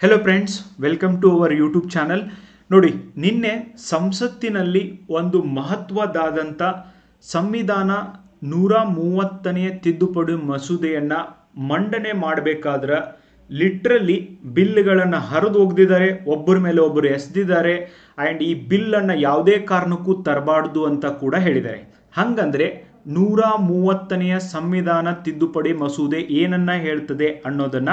Hello friends welcome to our YouTube channel ನೋಡಿ, ನಿನ್ನೆ ಸಂಸತ್ತಿನಲ್ಲಿ ಒಂದು ಮಹತ್ವದಾದಂಥ ಸಂವಿಧಾನ ನೂರ ಮೂವತ್ತನೆಯ ತಿದ್ದುಪಡಿ ಮಸೂದೆಯನ್ನು ಮಂಡನೆ ಮಾಡಬೇಕಾದ್ರೆ ಲಿಟ್ರಲಿ ಬಿಲ್ಗಳನ್ನು ಹರಿದು ಹೋಗ್ದಿದ್ದಾರೆ, ಒಬ್ಬರ ಮೇಲೆ ಒಬ್ಬರು ಎಸೆದಿದ್ದಾರೆ ಆ್ಯಂಡ್ ಈ ಬಿಲ್ಲನ್ನು ಯಾವುದೇ ಕಾರಣಕ್ಕೂ ತರಬಾರ್ದು ಅಂತ ಕೂಡ ಹೇಳಿದ್ದಾರೆ. ಹಂಗಂದ್ರೆ ನೂರ ಮೂವತ್ತನೆಯ ಸಂವಿಧಾನ ತಿದ್ದುಪಡಿ ಮಸೂದೆ ಏನನ್ನ ಹೇಳ್ತದೆ ಅನ್ನೋದನ್ನ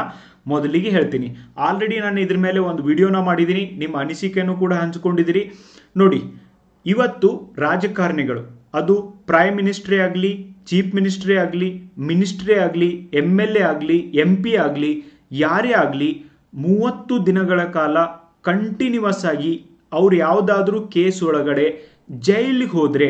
ಮೊದಲಿಗೆ ಹೇಳ್ತೀನಿ. ಆಲ್ರೆಡಿ ನಾನು ಇದ್ರ ಮೇಲೆ ಒಂದು ವಿಡಿಯೋನ ಮಾಡಿದ್ದೀನಿ ನಿಮ್ಮ ಅನಿಸಿಕೆಯನ್ನು ಕೂಡ ಹಂಚಿಕೊಂಡಿದ್ದೀರಿ ನೋಡಿ, ಇವತ್ತು ರಾಜಕಾರಣಿಗಳು, ಅದು ಪ್ರೈಮ್ ಮಿನಿಸ್ಟ್ರೇ ಆಗಲಿ ಚೀಫ್ ಮಿನಿಸ್ಟ್ರೇ ಆಗಲಿ ಮಿನಿಸ್ಟ್ರೇ ಆಗಲಿ ಎಂ ಎಲ್ ಎ ಆಗಲಿ ಎಂ ಪಿ ಆಗಲಿ, ಯಾರೇ ಆಗಲಿ, ಮೂವತ್ತು ದಿನಗಳ ಕಾಲ ಕಂಟಿನ್ಯೂಸ್ ಆಗಿ ಅವ್ರು ಯಾವುದಾದ್ರೂ ಕೇಸ್ ಒಳಗಡೆ ಜೈಲಿಗೆ ಹೋದರೆ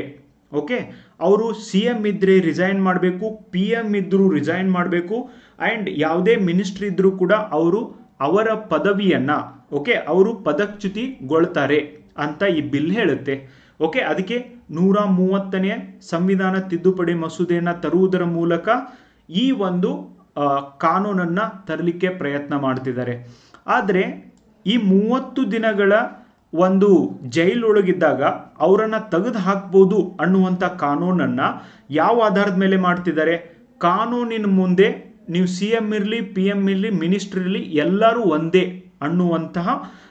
ಓಕೆ ಅವರು ಸಿ ಎಂ ಇದ್ದರೆ ರಿಸೈನ್ ಮಾಡಬೇಕು, ಪಿ ಎಂ ಇದ್ದರೂ ರಿಸೈನ್ ಮಾಡಬೇಕು ಆ್ಯಂಡ್ ಯಾವುದೇ ಮಿನಿಸ್ಟ್ರಿ ಇದ್ದರೂ ಕೂಡ ಅವರು ಅವರ ಪದವಿಯನ್ನು ಓಕೆ ಅವರು ಪದಚ್ಯುತಿಗೊಳ್ತಾರೆ ಅಂತ ಈ ಬಿಲ್ ಹೇಳುತ್ತೆ. ಓಕೆ ಅದಕ್ಕೆ ನೂರ ಮೂವತ್ತನೇ ಸಂವಿಧಾನ ತಿದ್ದುಪಡಿ ಮಸೂದೆಯನ್ನು ತರುವುದರ ಮೂಲಕ ಈ ಒಂದು ಕಾನೂನನ್ನು ತರಲಿಕ್ಕೆ ಪ್ರಯತ್ನ ಮಾಡ್ತಿದ್ದಾರೆ. ಆದರೆ ಈ ಮೂವತ್ತು ದಿನಗಳ ಒಂದು ಜೈಲೊಳಗಿದ್ದಾಗ ಅವರನ್ನು ತೆಗೆದು ಹಾಕ್ಬೋದು ಅನ್ನುವಂಥ ಕಾನೂನನ್ನು ಯಾವ ಆಧಾರದ ಮೇಲೆ ಮಾಡ್ತಿದ್ದಾರೆ? ಕಾನೂನಿನ ಮುಂದೆ ನೀವು ಸಿ ಎಂ ಇರಲಿ, ಪಿ ಎಂ ಇರಲಿ, ಮಿನಿಸ್ಟ್ರ್ ಇರಲಿ, ಎಲ್ಲರೂ ಒಂದೇ ಅನ್ನುವಂತಹ,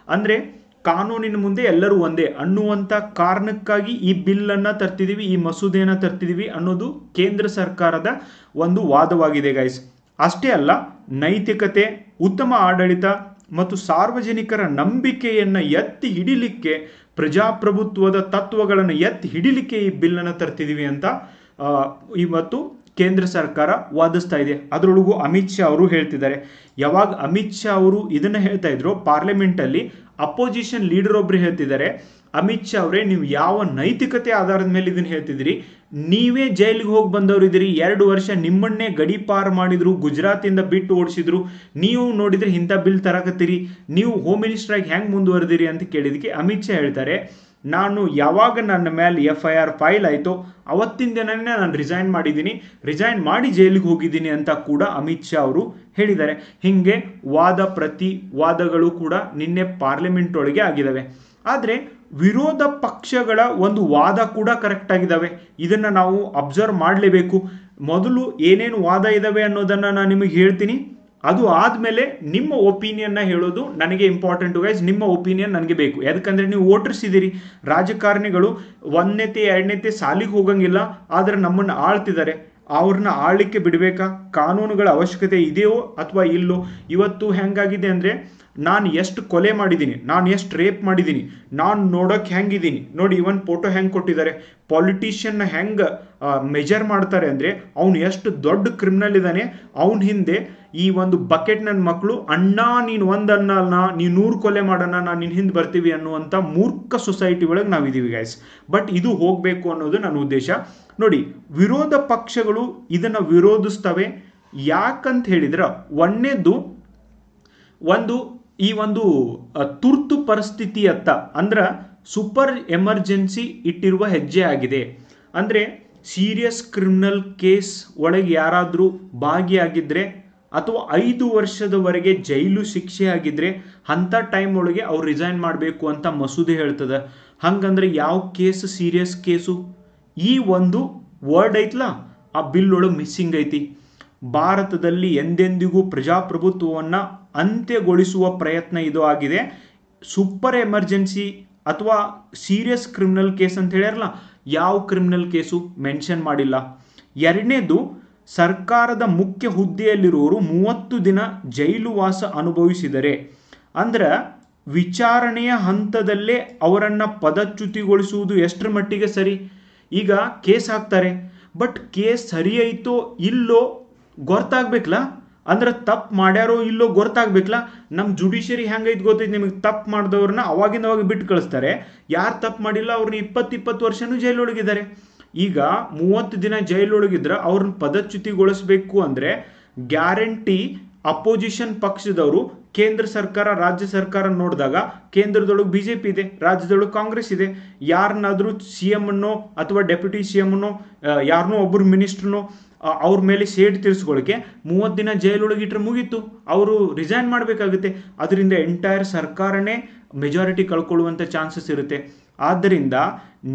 ಅಂದರೆ ಕಾನೂನಿನ ಮುಂದೆ ಎಲ್ಲರೂ ಒಂದೇ ಅನ್ನುವಂಥ ಕಾರಣಕ್ಕಾಗಿ ಈ ಬಿಲ್ಲನ್ನು ತರ್ತಿದ್ದೀವಿ ಈ ಮಸೂದೆಯನ್ನು ತರ್ತಿದ್ದೀವಿ ಅನ್ನೋದು ಕೇಂದ್ರ ಸರ್ಕಾರದ ಒಂದು ವಾದವಾಗಿದೆ ಗೈಸ್ ಅಷ್ಟೇ ಅಲ್ಲ, ನೈತಿಕತೆ, ಉತ್ತಮ ಆಡಳಿತ ಮತ್ತು ಸಾರ್ವಜನಿಕರ ನಂಬಿಕೆಯನ್ನು ಎತ್ತಿ ಹಿಡಿಲಿಕ್ಕೆ, ಪ್ರಜಾಪ್ರಭುತ್ವದ ತತ್ವಗಳನ್ನು ಎತ್ತಿ ಹಿಡಿಲಿಕ್ಕೆ ಈ ಬಿಲ್ಲನ್ನು ತರ್ತಿದ್ದೀವಿ ಅಂತ ಇವತ್ತು ಕೇಂದ್ರ ಸರ್ಕಾರ ವಾದಿಸ್ತಾ ಇದೆ. ಅದರೊಳಗೂ ಅಮಿತ್ ಶಾ ಅವರು ಹೇಳ್ತಿದ್ದಾರೆ. ಯಾವಾಗ ಅಮಿತ್ ಶಾ ಅವರು ಇದನ್ನು ಹೇಳ್ತಾ ಇದ್ರು ಪಾರ್ಲಿಮೆಂಟಲ್ಲಿ ಅಪೋಸಿಷನ್ ಲೀಡರ್ ಒಬ್ರು ಹೇಳ್ತಿದ್ದಾರೆ, ಅಮಿತ್ ಶಾ ಅವರೇ, ನೀವು ಯಾವ ನೈತಿಕತೆ ಆಧಾರದ ಮೇಲೆ ಇದನ್ನು ಹೇಳ್ತಿದ್ದೀರಿ? ನೀವೇ ಜೈಲಿಗೆ ಹೋಗಿ ಬಂದವರು ಇದ್ದೀರಿ ಎರಡು ವರ್ಷ ನಿಮ್ಮನ್ನೇ ಗಡಿ ಪಾರ್ ಮಾಡಿದ್ರು, ಗುಜರಾತಿಂದ ಬಿಟ್ಟು ಓಡಿಸಿದ್ರು, ನೀವು ನೋಡಿದ್ರೆ ಇಂಥ ಬಿಲ್ ತರಕತ್ತೀರಿ, ನೀವು ಹೋಮ್ ಮಿನಿಸ್ಟರ್ ಆಗಿ ಹೆಂಗೆ ಮುಂದುವರೆದಿರಿ ಅಂತ ಕೇಳಿದಕ್ಕೆ ಅಮಿತ್ ಶಾ ಹೇಳ್ತಾರೆ, ನಾನು ಯಾವಾಗ ನನ್ನ ಮೇಲೆ ಎಫ್ ಐ ಆರ್ ಫೈಲ್ ಆಯಿತೋ, ಅವತ್ತಿನ ದಿನನೇ ನಾನು ರಿಸೈನ್ ಮಾಡಿದ್ದೀನಿ ರಿಸೈನ್ ಮಾಡಿ ಜೈಲಿಗೆ ಹೋಗಿದ್ದೀನಿ ಅಂತ ಕೂಡ ಅಮಿತ್ ಶಾ ಅವರು ಹೇಳಿದ್ದಾರೆ. ಹೀಗೆ ವಾದ ಪ್ರತಿ ವಾದಗಳು ಕೂಡ ನಿನ್ನೆ ಪಾರ್ಲಿಮೆಂಟ್ ಒಳಗೆ ಆಗಿದ್ದಾವೆ. ಆದರೆ ವಿರೋಧ ಪಕ್ಷಗಳ ಒಂದು ವಾದ ಕೂಡ ಕರೆಕ್ಟ್ ಆಗಿದ್ದಾವೆ. ಇದನ್ನು ನಾವು ಅಬ್ಸರ್ವ್ ಮಾಡಲೇಬೇಕು. ಮೊದಲು ಏನೇನು ವಾದ ಇದ್ದಾವೆ ಅನ್ನೋದನ್ನು ನಾನು ನಿಮಗೆ ಹೇಳ್ತೀನಿ. ಅದು ಆದಮೇಲೆ ನಿಮ್ಮ ಒಪಿನಿಯನ್ನ ಹೇಳೋದು ನನಗೆ ಇಂಪಾರ್ಟೆಂಟ್ ವೈಸ್ ನಿಮ್ಮ ಒಪಿನಿಯನ್ ನನಗೆ ಬೇಕು. ಯಾಕಂದರೆ ನೀವು ಓಟರ್ಸಿದ್ದೀರಿ ರಾಜಕಾರಣಿಗಳು ಒಂದನೇತೆ ಎರಡನೇತೆ ಸಾಲಿಗೆ ಹೋಗಂಗಿಲ್ಲ. ಆದರೆ ನಮ್ಮನ್ನು ಆಳ್ತಿದ್ದಾರೆ. ಅವ್ರನ್ನ ಆಳ್ಲಿಕ್ಕೆ ಬಿಡಬೇಕಾ? ಕಾನೂನುಗಳ ಅವಶ್ಯಕತೆ ಇದೆಯೋ ಅಥವಾ ಇಲ್ಲೋ? ಇವತ್ತು ಹೆಂಗಾಗಿದೆ ಅಂದರೆ ನಾನು ಎಷ್ಟು ಕೊಲೆ ಮಾಡಿದ್ದೀನಿ, ನಾನು ಎಷ್ಟು ರೇಪ್ ಮಾಡಿದ್ದೀನಿ, ನಾನು ನೋಡೋಕೆ ಹೆಂಗಿದ್ದೀನಿ. ನೋಡಿ, ಇವನ್ ಫೋಟೋ ಹೆಂಗೆ ಕೊಟ್ಟಿದ್ದಾರೆ. ಪಾಲಿಟಿಷಿಯನ್ನ ಹೆಂಗೆ ಮೆಜರ್ ಮಾಡ್ತಾರೆ ಅಂದರೆ ಅವನು ಎಷ್ಟು ದೊಡ್ಡ ಕ್ರಿಮಿನಲ್ ಇದ್ದಾನೆ ಅವನ ಹಿಂದೆ ಈ ಒಂದು ಬಕೆಟ್ ನನ್ನ ಮಕ್ಕಳು ಅಣ್ಣ, ನೀನು ಒಂದನ್ನ ಅನ್ನಲ್ಲ ನೀನು ನೂರು ಕೊಲೆ ಮಾಡೋಣ, ನಾನು ನಿನ್ನ ಹಿಂದೆ ಬರ್ತೀವಿ ಅನ್ನುವಂಥ ಮೂರ್ಖ ಸೊಸೈಟಿ ಒಳಗೆ ನಾವಿದ್ದೀವಿ ಗೈಸ್ ಬಟ್ ಇದು ಹೋಗಬೇಕು ಅನ್ನೋದು ನನ್ನ ಉದ್ದೇಶ. ನೋಡಿ, ವಿರೋಧ ಪಕ್ಷಗಳು ಇದನ್ನು ವಿರೋಧಿಸ್ತವೆ. ಯಾಕಂತ ಹೇಳಿದ್ರೆ ಒಂದನೇದು ಒಂದು ಈ ಒಂದು ತುರ್ತು ಪರಿಸ್ಥಿತಿಯತ್ತ ಅಂದ್ರೆ ಸೂಪರ್ ಎಮರ್ಜೆನ್ಸಿ ಇಟ್ಟಿರುವ ಹೆಜ್ಜೆ ಆಗಿದೆ. ಅಂದರೆ ಸೀರಿಯಸ್ ಕ್ರಿಮಿನಲ್ ಕೇಸ್ ಒಳಗೆ ಯಾರಾದರೂ ಭಾಗಿಯಾಗಿದ್ದರೆ ಅಥವಾ ಐದು ವರ್ಷದವರೆಗೆ ಜೈಲು ಶಿಕ್ಷೆ ಆಗಿದ್ರೆ ಅಂಥ ಟೈಮ್ ಒಳಗೆ ಅವ್ರು ರಿಸೈನ್ ಮಾಡಬೇಕು ಅಂತ ಮಸೂದೆ ಹೇಳ್ತದೆ. ಹಂಗಂದ್ರೆ ಯಾವ ಕೇಸ್ ಸೀರಿಯಸ್ ಕೇಸು? ಈ ಒಂದು ವರ್ಡ್ ಐತ್ಲ? ಆ ಬಿಲ್ ಒಳಗೆ ಮಿಸ್ಸಿಂಗ್ ಐತಿ. ಭಾರತದಲ್ಲಿ ಎಂದೆಂದಿಗೂ ಪ್ರಜಾಪ್ರಭುತ್ವವನ್ನು ಅಂತ್ಯಗೊಳಿಸುವ ಪ್ರಯತ್ನ ಇದು ಆಗಿದೆ. ಸೂಪರ್ ಎಮರ್ಜೆನ್ಸಿ ಅಥವಾ ಸೀರಿಯಸ್ ಕ್ರಿಮಿನಲ್ ಕೇಸ್ ಅಂತ ಹೇಳ್ಯಾರಲ್ಲ, ಯಾವ ಕ್ರಿಮಿನಲ್ ಕೇಸು ಮೆನ್ಷನ್ ಮಾಡಿಲ್ಲ. ಎರಡನೇದು, ಸರ್ಕಾರದ ಮುಖ್ಯ ಹುದ್ದೆಯಲ್ಲಿರುವವರು ಮೂವತ್ತು ದಿನ ಜೈಲುವಾಸ ಅನುಭವಿಸಿದರೆ, ಅಂದ್ರೆ ವಿಚಾರಣೆಯ ಹಂತದಲ್ಲೇ ಅವರನ್ನು ಪದಚ್ಯುತಿಗೊಳಿಸುವುದು ಎಷ್ಟರ ಮಟ್ಟಿಗೆ ಸರಿ? ಈಗ ಕೇಸ್ ಹಾಕ್ತಾರೆ, ಬಟ್ ಕೇಸ್ ಸರಿಯಾಯಿತೋ ಇಲ್ಲೋ ಗೊತ್ತಾಗ್ಬೇಕಲ್ಲ? ಅಂದ್ರೆ ತಪ್ಪು ಮಾಡ್ಯಾರೋ ಇಲ್ಲೋ ಗೊತ್ತಾಗ್ಬೇಕಲ್ಲ ನಮ್ಮ ಜುಡಿಷಿಯರಿ ಹೆಂಗೈತೆ ಗೊತ್ತೈತೆ ನಿಮಗೆ? ತಪ್ಪು ಮಾಡಿದವ್ರನ್ನ ಅವಾಗಿಂದ ಅವಾಗ ಬಿಟ್ಟು ಕಳಿಸ್ತಾರೆ. ಯಾರು ತಪ್ಪು ಮಾಡಿಲ್ಲ ಅವ್ರನ್ನ ಇಪ್ಪತ್ತು ಇಪ್ಪತ್ತು ವರ್ಷನೂ ಜೈಲೊಳಗಿದ್ದಾರೆ. ಈಗ ಮೂವತ್ತು ದಿನ ಜೈಲೊಳಗಿದ್ರೆ ಅವ್ರನ್ನ ಪದಚ್ಯುತಿಗೊಳಿಸ್ಬೇಕು ಅಂದರೆ ಗ್ಯಾರಂಟಿ ಅಪೋಸಿಷನ್ ಪಕ್ಷದವರು ಕೇಂದ್ರ ಸರ್ಕಾರ, ರಾಜ್ಯ ಸರ್ಕಾರ ನೋಡಿದಾಗ ಕೇಂದ್ರದೊಳಗೆ ಬಿ ಜೆ ಪಿ ಇದೆ, ರಾಜ್ಯದೊಳಗೆ ಕಾಂಗ್ರೆಸ್ ಇದೆ. ಯಾರನ್ನಾದರೂ ಸಿ ಎಮ್ಮನ್ನೋ ಅಥವಾ ಡೆಪ್ಯೂಟಿ ಸಿ ಎಮ್ಮನ್ನೋ ಯಾರನ್ನೋ ಒಬ್ಬರು ಮಿನಿಸ್ಟ್ರನ್ನೋ ಅವ್ರ ಮೇಲೆ ಸೇಡ್ ತೀರಿಸ್ಕೊಳ್ಳಿಕ್ಕೆ ಮೂವತ್ತು ದಿನ ಜೈಲೊಳಗೆ ಇಟ್ಟರೆ ಮುಗೀತು. ಅವರು ರಿಸೈನ್ ಮಾಡಬೇಕಾಗುತ್ತೆ. ಅದರಿಂದ ಎಂಟೈರ್ ಸರ್ಕಾರನೇ ಮೆಜಾರಿಟಿ ಕಳ್ಕೊಳ್ಳುವಂಥ ಚಾನ್ಸಸ್ ಇರುತ್ತೆ. ಆದ್ದರಿಂದ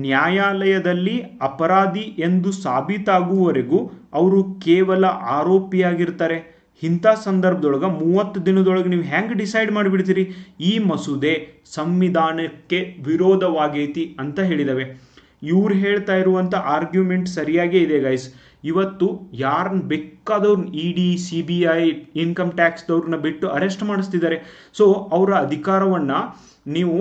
ನ್ಯಾಯಾಲಯದಲ್ಲಿ ಅಪರಾಧಿ ಎಂದು ಸಾಬೀತಾಗುವವರೆಗೂ ಅವರು ಕೇವಲ ಆರೋಪಿಯಾಗಿರ್ತಾರೆ. ಇಂಥ ಸಂದರ್ಭದೊಳಗೆ ಮೂವತ್ತು ದಿನದೊಳಗೆ ನೀವು ಹೆಂಗೆ ಡಿಸೈಡ್ ಮಾಡಿಬಿಡ್ತೀರಿ? ಈ ಮಸೂದೆ ಸಂವಿಧಾನಕ್ಕೆ ವಿರೋಧವಾಗೈತಿ ಅಂತ ಹೇಳಿದವೆ. ಇವ್ರು ಹೇಳ್ತಾ ಇರುವಂಥ ಆರ್ಗ್ಯುಮೆಂಟ್ ಸರಿಯಾಗೇ ಇದೆ ಗೈಸ್ ಇವತ್ತು ಯಾರನ್ನ ಬೇಕಾದವ್ರನ್ನ E D C B I income ಟ್ಯಾಕ್ಸ್ದವ್ರನ್ನ ಬಿಟ್ಟು ಅರೆಸ್ಟ್ ಮಾಡಿಸ್ತಿದ್ದಾರೆ. ಸೊ ಅವರ ಅಧಿಕಾರವನ್ನು ನೀವು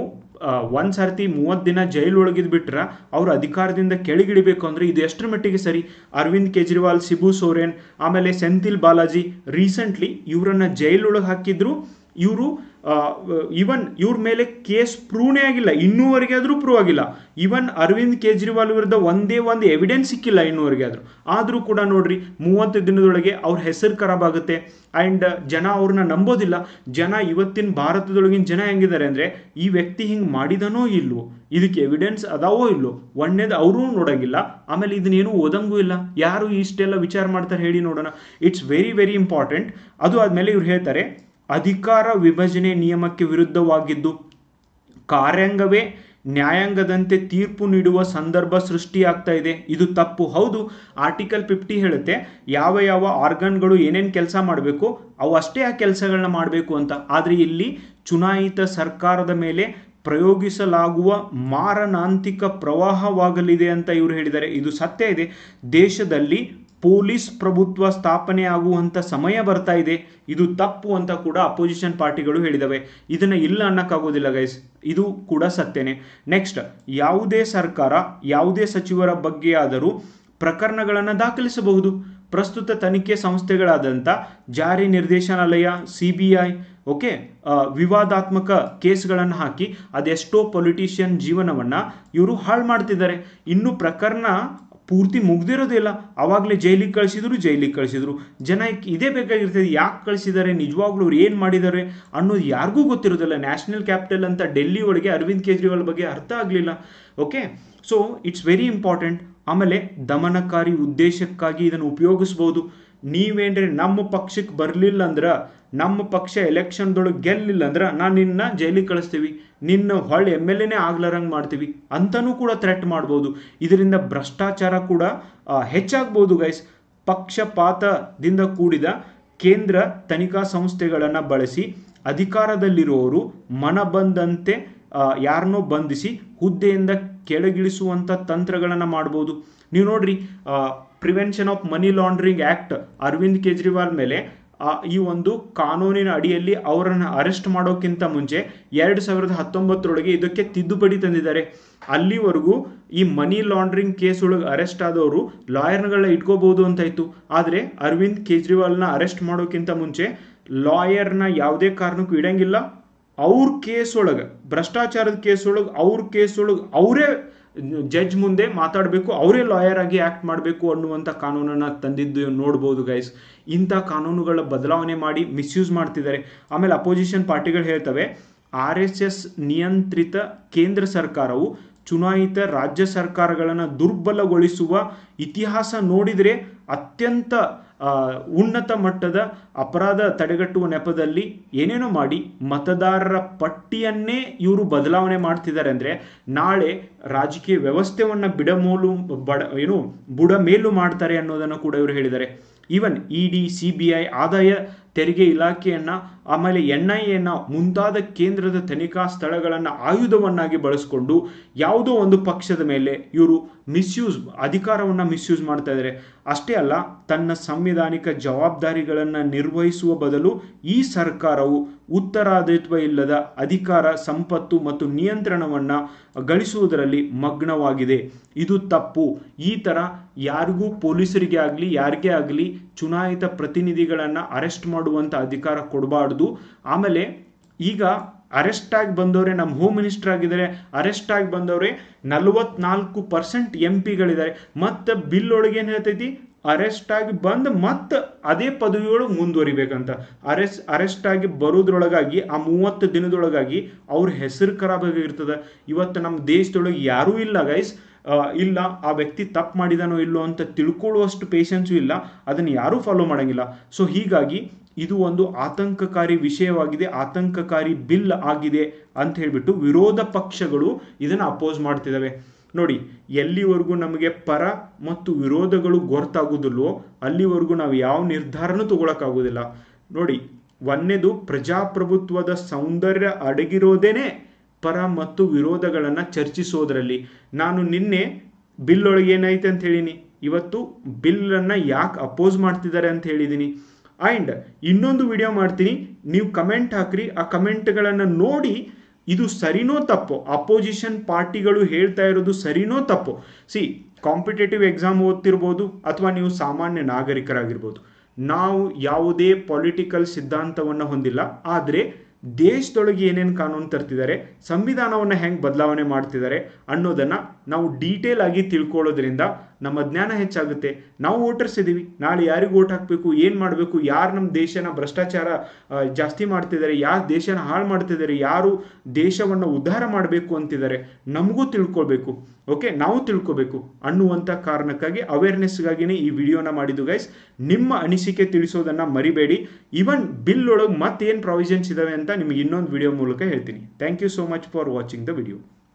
ಒಂದು ಸರ್ತಿ ಮೂವತ್ತು ದಿನ ಜೈಲು ಒಳಗಿದ್ ಬಿಟ್ರೆ ಅವ್ರ ಅಧಿಕಾರದಿಂದ ಕೆಳಗಿಳಿಬೇಕು ಅಂದರೆ ಇದು ಎಷ್ಟರ ಮಟ್ಟಿಗೆ ಸರಿ? ಅರವಿಂದ್ ಕೇಜ್ರಿವಾಲ್, ಸಿಬು ಸೋರೆನ್, ಆಮೇಲೆ ಸೆಂಥಿಲ್ ಬಾಲಾಜಿ. ರೀಸೆಂಟ್ಲಿ ಇವರನ್ನು ಜೈಲೊಳಗೆ ಹಾಕಿದ್ರು. ಇವರು ಇವನ್ ಇವ್ರ ಮೇಲೆ ಕೇಸ್ ಪ್ರೂವ್ನೇ ಆಗಿಲ್ಲ, ಇನ್ನೂವರೆಗೆ ಆದರೂ ಪ್ರೂವ್ ಆಗಿಲ್ಲ. ಇವನ್ ಅರವಿಂದ್ ಕೇಜ್ರಿವಾಲ್ ವಿರುದ್ಧ ಒಂದೇ ಒಂದು ಎವಿಡೆನ್ಸ್ ಸಿಕ್ಕಿಲ್ಲ ಇನ್ನೂವರೆಗೆ ಆದರೂ. ಆದರೂ ಕೂಡ ನೋಡ್ರಿ, ಮೂವತ್ತು ದಿನದೊಳಗೆ ಅವ್ರ ಹೆಸರು ಖರಾಬ್ ಆಗುತ್ತೆ. ಆ್ಯಂಡ್ ಜನ ಅವ್ರನ್ನ ನಂಬೋದಿಲ್ಲ. ಜನ ಇವತ್ತಿನ ಭಾರತದೊಳಗಿನ ಜನ ಹೆಂಗಿದ್ದಾರೆ ಅಂದರೆ, ಈ ವ್ಯಕ್ತಿ ಹಿಂಗೆ ಮಾಡಿದನೋ ಇಲ್ವೋ, ಇದಕ್ಕೆ ಎವಿಡೆನ್ಸ್ ಅದಾವೋ ಇಲ್ಲೋ ಒಂದೇದು ಅವರೂ ನೋಡೋಂಗಿಲ್ಲ. ಆಮೇಲೆ ಇದನ್ನೇನು ಓದಂಗೂ ಇಲ್ಲ. ಯಾರು ಇಷ್ಟೆಲ್ಲ ವಿಚಾರ ಮಾಡ್ತಾರೆ ಹೇಳಿ ನೋಡೋಣ. ಇಟ್ಸ್ ವೆರಿ ವೆರಿ ಇಂಪಾರ್ಟೆಂಟ್ ಅದು ಆದಮೇಲೆ ಇವ್ರು ಹೇಳ್ತಾರೆ ಅಧಿಕಾರ ವಿಭಜನೆ ನಿಯಮಕ್ಕೆ ವಿರುದ್ಧವಾಗಿದ್ದು, ಕಾರ್ಯಾಂಗವೇ ನ್ಯಾಯಾಂಗದಂತೆ ತೀರ್ಪು ನೀಡುವ ಸಂದರ್ಭ ಸೃಷ್ಟಿಯಾಗ್ತಾ ಇದೆ. ಇದು ತಪ್ಪು. ಹೌದು, ಆರ್ಟಿಕಲ್ ಫಿಫ್ಟಿ ಹೇಳುತ್ತೆ, ಯಾವ ಯಾವ ಆರ್ಗನ್ಗಳು ಏನೇನು ಕೆಲಸ ಮಾಡಬೇಕು, ಅವು ಅಷ್ಟೇ ಆ ಕೆಲಸಗಳನ್ನ ಮಾಡಬೇಕು ಅಂತ. ಆದರೆ ಇಲ್ಲಿ ಚುನಾಯಿತ ಸರ್ಕಾರದ ಮೇಲೆ ಪ್ರಯೋಗಿಸಲಾಗುವ ಮಾರಣಾಂತಿಕ ಪ್ರವಾಹವಾಗಲಿದೆ ಅಂತ ಇವರು ಹೇಳಿದ್ದಾರೆ. ಇದು ಸತ್ಯ ಇದೆ. ದೇಶದಲ್ಲಿ ಪೊಲೀಸ್ ಪ್ರಭುತ್ವ ಸ್ಥಾಪನೆ ಆಗುವಂಥ ಸಮಯ ಬರ್ತಾ ಇದೆ. ಇದು ತಪ್ಪು ಅಂತ ಕೂಡ ಅಪೋಸಿಷನ್ ಪಾರ್ಟಿಗಳು ಹೇಳಿದವೆ. ಇದನ್ನು ಇಲ್ಲ ಅನ್ನಕ್ಕಾಗೋದಿಲ್ಲ ಗೈಸ್ ಇದು ಕೂಡ ಸತ್ಯನೇ. ನೆಕ್ಸ್ಟ್ ಯಾವುದೇ ಸರ್ಕಾರ, ಯಾವುದೇ ಸಚಿವರ ಬಗ್ಗೆ ಆದರೂ ಪ್ರಕರಣಗಳನ್ನು ದಾಖಲಿಸಬಹುದು. ಪ್ರಸ್ತುತ ತನಿಖೆ ಸಂಸ್ಥೆಗಳಾದಂಥ ಜಾರಿ ನಿರ್ದೇಶನಾಲಯ ಸಿ ಬಿ ಐ ಓಕೆ ವಿವಾದಾತ್ಮಕ ಕೇಸ್ಗಳನ್ನು ಹಾಕಿ ಅದೆಷ್ಟೋ ಪೊಲಿಟಿಷಿಯನ್ ಜೀವನವನ್ನು ಇವರು ಹಾಳು ಮಾಡ್ತಿದ್ದಾರೆ. ಇನ್ನು ಪ್ರಕರಣ ಪೂರ್ತಿ ಮುಗ್ದಿರೋದಿಲ್ಲ. ಅವಾಗಲೇ ಜೈಲಿಗೆ ಕಳಿಸಿದ್ರು ಜೈಲಿಗೆ ಕಳಿಸಿದ್ರು. ಜನ ಇದೇ ಬೇಕಾಗಿರ್ತದೆ, ಯಾಕೆ ಕಳಿಸಿದ್ದಾರೆ, ನಿಜವಾಗ್ಲೂ ಅವ್ರು ಏನು ಮಾಡಿದ್ದಾರೆ ಅನ್ನೋದು ಯಾರಿಗೂ ಗೊತ್ತಿರೋದಿಲ್ಲ. ನ್ಯಾಷನಲ್ ಕ್ಯಾಪಿಟಲ್ ಅಂತ ಡೆಲ್ಲಿ ಒಳಗೆ ಅರವಿಂದ್ ಕೇಜ್ರಿವಾಲ್ ಬಗ್ಗೆ ಅರ್ಥ ಆಗಲಿಲ್ಲ. Okay? So, it's very important ಆಮೇಲೆ ದಮನಕಾರಿ ಉದ್ದೇಶಕ್ಕಾಗಿ ಇದನ್ನು ಉಪಯೋಗಿಸ್ಬೋದು. ನೀವೇನ್ರಿ ನಮ್ಮ ಪಕ್ಷಕ್ಕೆ ಬರಲಿಲ್ಲ ಅಂದ್ರೆ, ನಮ್ಮ ಪಕ್ಷ ಎಲೆಕ್ಷನ್ದೊಳಗೆ ಗೆಲ್ಲಿಲ್ಲ ಅಂದ್ರೆ, ನಾನು ನಿನ್ನ ಜೈಲಿಗೆ ಕಳಿಸ್ತೀವಿ. ನಿನ್ನ ಹೊಳ್ಳಿ ಎಂ ಎಲ್ ಎನೇ ಆಗ್ಲಾರಂಗೆ ಮಾಡ್ತೀವಿ ಅಂತನೂ ಕೂಡ ಥ್ರೆಟ್ ಮಾಡ್ಬೋದು. ಇದರಿಂದ ಭ್ರಷ್ಟಾಚಾರ ಕೂಡ ಹೆಚ್ಚಾಗ್ಬೋದು ಗೈಸ್ ಪಕ್ಷಪಾತದಿಂದ ಕೂಡಿದ ಕೇಂದ್ರ ತನಿಖಾ ಸಂಸ್ಥೆಗಳನ್ನು ಬಳಸಿ ಅಧಿಕಾರದಲ್ಲಿರುವವರು ಮನ ಬಂದಂತೆ ಯಾರನ್ನೋ ಬಂಧಿಸಿ ಹುದ್ದೆಯಿಂದ ಕೆಳಗಿಳಿಸುವಂಥ ತಂತ್ರಗಳನ್ನು ಮಾಡ್ಬೋದು. ನೀವು ನೋಡ್ರಿ prevention of money laundering act Arvind Kejriwal ಮೇಲೆ ಈ ಒಂದು ಕಾನೂನಿನ ಅಡಿಯಲ್ಲಿ ಅವರನ್ನು ಅರೆಸ್ಟ್ ಮಾಡೋಕ್ಕಿಂತ ಮುಂಚೆ ಎರಡು ಸಾವಿರದ ಹತ್ತೊಂಬತ್ತರೊಳಗೆ ಇದಕ್ಕೆ ತಿದ್ದುಪಡಿ ತಂದಿದ್ದಾರೆ. ಅಲ್ಲಿವರೆಗೂ ಈ ಮನಿ ಲಾಂಡ್ರಿಂಗ್ ಕೇಸ್ ಒಳಗೆ ಅರೆಸ್ಟ್ ಆದವರು ಲಾಯರ್ಗಳನ್ನ ಇಟ್ಕೋಬಹುದು ಅಂತ ಇತ್ತು ಆದರೆ ಅರವಿಂದ್ ಕೇಜ್ರಿವಾಲ್ನ ಅರೆಸ್ಟ್ ಮಾಡೋಕ್ಕಿಂತ ಮುಂಚೆ ಲಾಯರ್ನ ಯಾವುದೇ ಕಾರಣಕ್ಕೂ ಇಡಂಗಿಲ್ಲ. ಅವ್ರ ಕೇಸೊಳಗೆ ಭ್ರಷ್ಟಾಚಾರದ ಕೇಸೊಳಗೆ ಅವ್ರ ಕೇಸ್ ಒಳಗೆ ಅವರೇ ಜಡ್ಜ್ ಮುಂದೆ ಮಾತಾಡಬೇಕು, ಅವರೇ ಲಾಯರ್ ಆಗಿ ಆ್ಯಕ್ಟ್ ಮಾಡಬೇಕು ಅನ್ನುವಂಥ ಕಾನೂನನ್ನು ತಂದಿದ್ದು ನೋಡ್ಬೋದು ಗೈಸ್ ಇಂಥ ಕಾನೂನುಗಳ ಬದಲಾವಣೆ ಮಾಡಿ ಮಿಸ್ಯೂಸ್ ಮಾಡ್ತಿದ್ದಾರೆ. ಆಮೇಲೆ ಅಪೋಸಿಷನ್ ಪಾರ್ಟಿಗಳು ಹೇಳ್ತವೆ, ಆರ್ ಎಸ್ ಎಸ್ ನಿಯಂತ್ರಿತ ಕೇಂದ್ರ ಸರ್ಕಾರವು ಚುನಾಯಿತ ರಾಜ್ಯ ಸರ್ಕಾರಗಳನ್ನು ದುರ್ಬಲಗೊಳಿಸುವ ಇತಿಹಾಸ ನೋಡಿದರೆ ಅತ್ಯಂತ ಉನ್ನತ ಮಟ್ಟದ ಅಪರಾಧ ತಡೆಗಟ್ಟುವ ನೆಪದಲ್ಲಿ ಏನೇನೋ ಮಾಡಿ ಮತದಾರರ ಪಟ್ಟಿಯನ್ನೇ ಇವರು ಬದಲಾವಣೆ ಮಾಡ್ತಿದ್ದಾರೆ ಅಂದರೆ ನಾಳೆ ರಾಜಕೀಯ ವ್ಯವಸ್ಥೆಯನ್ನು ಬಿಡಮೂಲು, ಬಡ, ಏನು ಬುಡ ಮೇಲು ಮಾಡ್ತಾರೆ ಅನ್ನೋದನ್ನು ಕೂಡ ಇವರು ಹೇಳಿದ್ದಾರೆ. Even E D C B I ಆದಾಯ ತೆರಿಗೆ ಇಲಾಖೆಯನ್ನು, ಆಮೇಲೆ ಎನ್ ಐ ಎನ ಮುಂತಾದ ಕೇಂದ್ರದ ತನಿಖಾ ಸ್ಥಳಗಳನ್ನು ಆಯುಧವನ್ನಾಗಿ ಬಳಸಿಕೊಂಡು ಯಾವುದೋ ಒಂದು ಪಕ್ಷದ ಮೇಲೆ ಇವರು ಮಿಸ್ಯೂಸ್, ಅಧಿಕಾರವನ್ನು ಮಿಸ್ಯೂಸ್ ಮಾಡ್ತಾ ಇದ್ದಾರೆ ಅಷ್ಟೇ ಅಲ್ಲ, ತನ್ನ ಸಂವಿಧಾನಿಕ ಜವಾಬ್ದಾರಿಗಳನ್ನು ನಿರ್ವಹಿಸುವ ಬದಲು ಈ ಸರ್ಕಾರವು ಉತ್ತರಾದಿತ್ವ ಇಲ್ಲದ ಅಧಿಕಾರ, ಸಂಪತ್ತು ಮತ್ತು ನಿಯಂತ್ರಣವನ್ನು ಗಳಿಸುವುದರಲ್ಲಿ ಮಗ್ನವಾಗಿದೆ. ಇದು ತಪ್ಪು. ಈ ಥರ ಯಾರಿಗೂ ಪೊಲೀಸರಿಗೆ ಆಗಲಿ, ಯಾರಿಗೇ ಆಗಲಿ ಚುನಾಯಿತ ಪ್ರತಿನಿಧಿಗಳನ್ನು ಅರೆಸ್ಟ್ ಮಾಡುವಂಥ ಅಧಿಕಾರ ಕೊಡಬಾರ್ದು. ಆಮೇಲೆ ಈಗ ಅರೆಸ್ಟ್ ಆಗಿ ಬಂದವರೇ ನಮ್ಮ ಹೋಮ್ ಮಿನಿಸ್ಟರ್ ಆಗಿದ್ದಾರೆ, ಅರೆಸ್ಟ್ ಆಗಿ ಬಂದವರೇ ನಲವತ್ನಾಲ್ಕು ಪರ್ಸೆಂಟ್ ಎಂ ಪಿಗಳಿದ್ದಾರೆ ಮತ್ತು ಬಿಲ್ ಒಳಗೆ ಏನು ಹೇಳ್ತೈತಿ? ಅರೆಸ್ಟ್ ಆಗಿ ಬಂದು ಮತ್ತೆ ಅದೇ ಪದವಿಗಳು ಮುಂದುವರಿಬೇಕಂತ. ಅರೆಸ್ಟ್ ಅರೆಸ್ಟ್ ಆಗಿ ಬರೋದ್ರೊಳಗಾಗಿ, ಆ ಮೂವತ್ತು ದಿನದೊಳಗಾಗಿ ಅವ್ರ ಹೆಸರು ಖರಾಬಾಗಿರ್ತದೆ ಇವತ್ತು ನಮ್ಮ ದೇಶದೊಳಗೆ ಯಾರೂ ಇಲ್ಲ ಗೈಸ್ ಇಲ್ಲ, ಆ ವ್ಯಕ್ತಿ ತಪ್ಪು ಮಾಡಿದಾನೋ ಇಲ್ಲೋ ಅಂತ ತಿಳ್ಕೊಳ್ಳುವಷ್ಟು ಪೇಷನ್ಸು ಇಲ್ಲ, ಅದನ್ನು ಯಾರೂ ಫಾಲೋ ಮಾಡೋಂಗಿಲ್ಲ. ಸೊ ಹೀಗಾಗಿ ಇದು ಒಂದು ಆತಂಕಕಾರಿ ವಿಷಯವಾಗಿದೆ, ಆತಂಕಕಾರಿ ಬಿಲ್ ಆಗಿದೆ ಅಂತ ಹೇಳಿಬಿಟ್ಟು ವಿರೋಧ ಪಕ್ಷಗಳು ಇದನ್ನು ಅಪೋಸ್ ಮಾಡ್ತಿದ್ದಾವೆ ನೋಡಿ, ಎಲ್ಲಿವರೆಗೂ ನಮಗೆ ಪರ ಮತ್ತು ವಿರೋಧಗಳು ಗೊತ್ತಾಗೋದಿಲ್ವೋ ಅಲ್ಲಿವರೆಗೂ ನಾವು ಯಾವ ನಿರ್ಧಾರನೂ ತಗೊಳಕ್ಕಾಗೋದಿಲ್ಲ. ನೋಡಿ ಒಂದನೇದು ಪ್ರಜಾಪ್ರಭುತ್ವದ ಸೌಂದರ್ಯ ಅಡಗಿರೋದೇನೆ ಪರ ಮತ್ತು ವಿರೋಧಗಳನ್ನು ಚರ್ಚಿಸೋದ್ರಲ್ಲಿ. ನಾನು ನಿನ್ನೆ ಬಿಲ್ ಒಳಗೆ ಏನಾಯ್ತು ಅಂತ ಹೇಳಿನಿ. ಇವತ್ತು ಬಿಲ್ಲನ್ನು ಯಾಕೆ ಅಪೋಸ್ ಮಾಡ್ತಿದ್ದಾರೆ ಅಂತ ಹೇಳಿದ್ದೀನಿ ಆ್ಯಂಡ್ ಇನ್ನೊಂದು ವಿಡಿಯೋ ಮಾಡ್ತೀನಿ. ನೀವು ಕಮೆಂಟ್ ಹಾಕ್ರಿ. ಆ ಕಮೆಂಟ್ಗಳನ್ನು ನೋಡಿ ಇದು ಸರಿನೋ ತಪ್ಪೋ? ಅಪೋಸಿಷನ್ ಪಾರ್ಟಿಗಳು ಹೇಳ್ತಾ ಇರೋದು ಸರಿನೋ ತಪ್ಪೋ? ಸಿ, ಕಾಂಪಿಟೇಟಿವ್ ಎಕ್ಸಾಮ್ ಓದ್ತಿರ್ಬೋದು ಅಥವಾ ನೀವು ಸಾಮಾನ್ಯ ನಾಗರಿಕರಾಗಿರ್ಬೋದು. ನಾವು ಯಾವುದೇ ಪೊಲಿಟಿಕಲ್ ಸಿದ್ಧಾಂತವನ್ನು ಹೊಂದಿಲ್ಲ. ಆದರೆ ದೇಶದೊಳಗೆ ಏನೇನು ಕಾನೂನು ತರ್ತಿದ್ದಾರೆ ಸಂವಿಧಾನವನ್ನು ಹೆಂಗೆ ಬದಲಾವಣೆ ಮಾಡ್ತಿದ್ದಾರೆ ಅನ್ನೋದನ್ನು ನಾವು ಡೀಟೇಲ್ ಆಗಿ ತಿಳ್ಕೊಳ್ಳೋದ್ರಿಂದ ನಮ್ಮ ಜ್ಞಾನ ಹೆಚ್ಚಾಗುತ್ತೆ. ನಾವು ವೋಟರ್ಸ್ ಇದ್ದೀವಿ ನಾಳೆ ಯಾರಿಗೆ ವೋಟ್ ಹಾಕಬೇಕು, ಏನು ಮಾಡಬೇಕು, ಯಾರು ನಮ್ಮ ದೇಶನ ಭ್ರಷ್ಟಾಚಾರ ಜಾಸ್ತಿ ಮಾಡ್ತಿದ್ದಾರೆ ಯಾರು ದೇಶನ ಹಾಳು ಮಾಡ್ತಿದ್ದಾರೆ ಯಾರು ದೇಶವನ್ನು ಉದ್ಧಾರ ಮಾಡಬೇಕು ಅಂತಿದ್ದಾರೆ ನಮಗೂ ತಿಳ್ಕೊಳ್ಬೇಕು. ಓಕೆ? ನಾವು ತಿಳ್ಕೊಬೇಕು ಅನ್ನುವಂಥ ಕಾರಣಕ್ಕಾಗಿ ಅವೇರ್ನೆಸ್ಗಾಗಿನೇ ಈ ವಿಡಿಯೋನ ಮಾಡಿದ್ದು ಗೈಸ್ ನಿಮ್ಮ ಅನಿಸಿಕೆ ತಿಳಿಸೋದನ್ನು ಮರಿಬೇಡಿ. ಇವನ್ ಬಿಲ್ ಒಳಗೆ ಮತ್ತೇನು ಪ್ರಾವಿಷನ್ಸ್ ಇದಾವೆ ಅಂತ ನಿಮಗೆ ಇನ್ನೊಂದು ವಿಡಿಯೋ ಮೂಲಕ ಹೇಳ್ತೀನಿ. Thank you so much for watching the video